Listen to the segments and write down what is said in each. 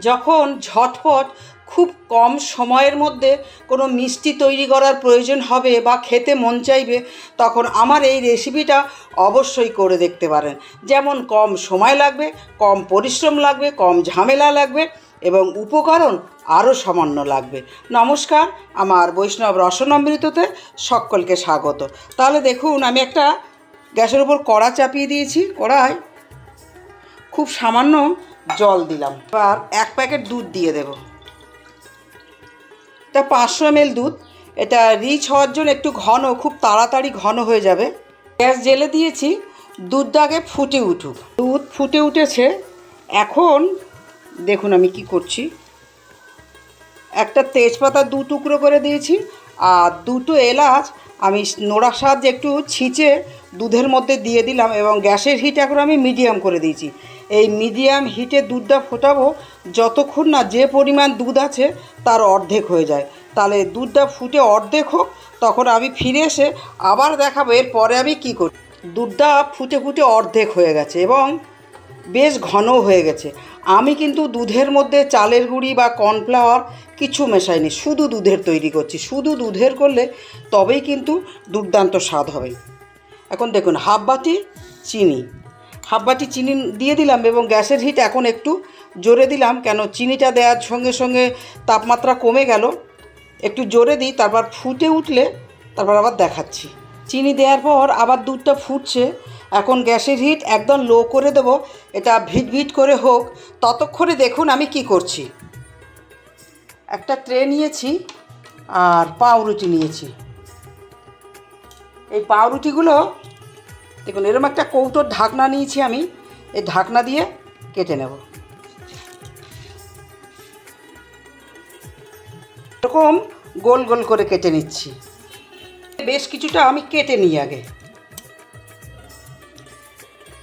যখন ঝটপট খুব কম সময়ের মধ্যে কোনো মিষ্টি তৈরি করার প্রয়োজন হবে বা খেতে মন চাইবে, তখন আমার এই রেসিপিটা অবশ্যই করে দেখতে পারেন। যেমন কম সময় লাগবে, কম পরিশ্রম লাগবে, কম ঝামেলা লাগবে এবং উপকরণ আরও সামান্য লাগবে। নমস্কার, আমার বৈষ্ণব রসনামৃততে সকলকে স্বাগত। তাহলে দেখুন, আমি একটা গ্যাসের উপর কড়া চাপিয়ে দিয়েছি কড়ায় খুব সামান্য জল দিলাম। এবার এক প্যাকেট দুধ দিয়ে দেব। এটা পাঁচশো এমএল দুধ। এটা রিচ হওয়ার জন্য একটু ঘন, খুব তাড়াতাড়ি ঘন হয়ে যাবে। গ্যাস জেলে দিয়েছি। দুধটা আগে ফুটে উঠুক। দুধ ফুটে উঠেছে। এখন দেখুন আমি কি করছি। একটা তেজপাতা দু টুকরো করে দিয়েছি আর দুটো এলাচ আমি নোড়ার সাহায্যে একটু ছিঁচে দুধের মধ্যে দিয়ে দিলাম এবং গ্যাসের হিট এখন আমি মিডিয়াম করে দিয়েছি। এই মিডিয়াম হিটে দুধটা ফোটাবো, যতক্ষণ না যে পরিমাণ দুধ আছে তার অর্ধেক হয়ে যায়। তাহলে দুধটা ফুটে অর্ধেক হোক, তখন আমি ফিরে এসে আবার দেখাবো এরপরে আমি কী করি। দুধটা ফুটে ফুটে অর্ধেক হয়ে গেছে এবং বেশ ঘন হয়ে গেছে। আমি কিন্তু দুধের মধ্যে চালের গুঁড়ি বা কর্নফ্লাওয়ার কিছু মেশাইনি, শুধু দুধের তৈরি করছি। শুধু দুধের করলে তবেই কিন্তু দুর্দান্ত স্বাদ হবে। এখন দেখুন, হাফ বাটি চিনি হাফ বাটি চিনি দিয়ে দিলাম এবং গ্যাসের হিট এখন একটু জোরে দিলাম, কেন চিনিটা দেওয়ার সঙ্গে সঙ্গে তাপমাত্রা কমে গেল। একটু জোরে দিই, তারপর ফুটে উঠলে তারপর আবার দেখাচ্ছি। চিনি দেওয়ার পর আবার দুধটা ফুটছে। এখন গ্যাসের হিট একদম লো করে দেবো, এটা ভিট ভিট করে হোক। ততক্ষণে দেখুন আমি কি করছি। একটা ট্রে নিয়েছি আর পাউরুটি নিয়েছি। এই পাউরুটিগুলো দেখুন এরকম একটা কৌটোর ঢাকনা নিয়েছি আমি। এই ঢাকনা দিয়ে কেটে নেব। এরকম গোল গোল করে কেটে নিচ্ছি। বেশ কিছুটা আমি কেটে নিই আগে।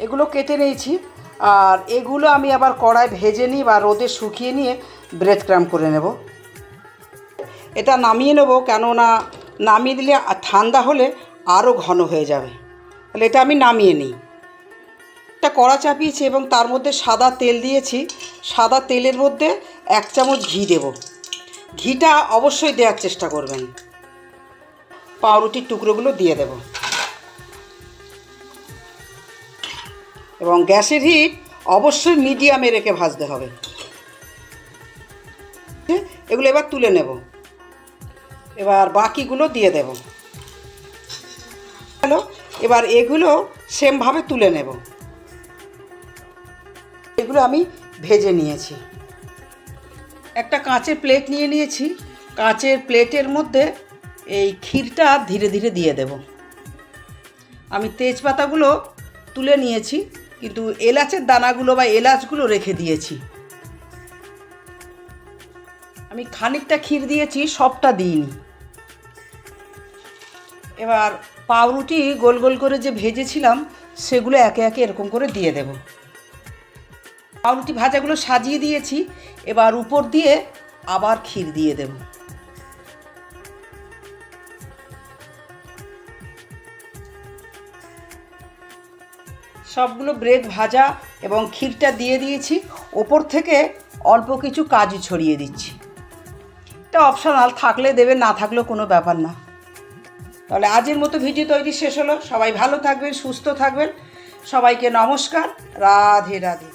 এগুলো কেটে নিয়েছি, আর এগুলো আমি আবার কড়ায় ভেজে নিই বা রোদে শুকিয়ে নিয়ে ব্রেড ক্রাম করে নেব। এটা নামিয়ে নেব, কেননা নামিয়ে দিলে ঠান্ডা হলে আরও ঘন হয়ে যাবে। তাহলে এটা আমি নামিয়ে নিই। একটা কড়া চাপিয়েছি এবং তার মধ্যে সাদা তেল দিয়েছি। সাদা তেলের মধ্যে এক চামচ ঘি দেব। ঘিটা অবশ্যই দেওয়ার চেষ্টা করবেন। পাউরুটির টুকরোগুলো দিয়ে দেব। এবং গ্যাসের হিট অবশ্যই মিডিয়ামে রেখে ভাজতে হবে। এগুলো এবার তুলে নেব। এবার বাকিগুলো দিয়ে দেব। হ্যালো এবার এগুলো সেমভাবে তুলে নেব। এগুলো আমি ভেজে নিয়েছি। একটা কাঁচের প্লেট নিয়ে নিয়েছি। কাঁচের প্লেটের মধ্যে এই ক্ষীরটা ধীরে ধীরে দিয়ে দেব। আমি তেজপাতাগুলো তুলে নিয়েছি, কিন্তু এলাচের দানাগুলো বা এলাচগুলো রেখে দিয়েছি। আমি খানিকটা ক্ষীর দিয়েছি, সবটা দিইনি। এবার পাউরুটি গোল গোল করে যে ভেজেছিলাম, সেগুলো একে একে এরকম করে দিয়ে দেব। পাউরুটি ভাজাগুলো সাজিয়ে দিয়েছি, এবার উপর দিয়ে আবার ক্ষীর দিয়ে দেব। সবগুলো ব্রেড ভাজা এবং ক্ষীরটা দিয়ে দিয়েছি, ওপর থেকে অল্প কিছু কাজু ছড়িয়ে দিচ্ছি। এটা অপশনাল থাকলে দেবে, না থাকলেও কোনো ব্যাপার না। তাহলে আজের মতো ভিডিও তৈরি শেষ হলো। সবাই ভালো থাকবেন, সুস্থ থাকবেন। সবাইকে নমস্কার। রাধে রাধে।